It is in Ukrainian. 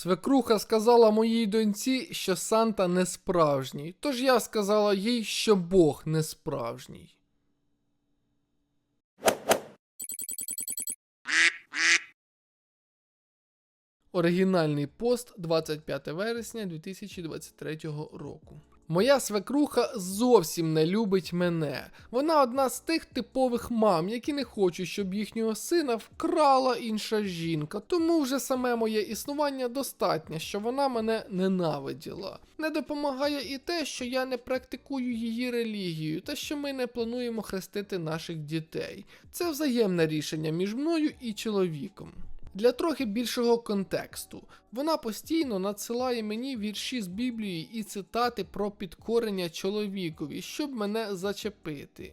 Свекруха сказала моїй доньці, що Санта не справжній, тож я сказала їй, що Бог не справжній. Оригінальний пост 25 вересня 2023 року. Моя свекруха зовсім не любить мене. Вона одна з тих типових мам, які не хочуть, щоб їхнього сина вкрала інша жінка. Тому вже саме моє існування достатньо, що вона мене ненавиділа. Не допомагає і те, що я не практикую її релігію, та що ми не плануємо хрестити наших дітей. Це взаємне рішення між мною і чоловіком. Для трохи більшого контексту, вона постійно надсилає мені вірші з Біблії і цитати про підкорення чоловікові, щоб мене зачепити.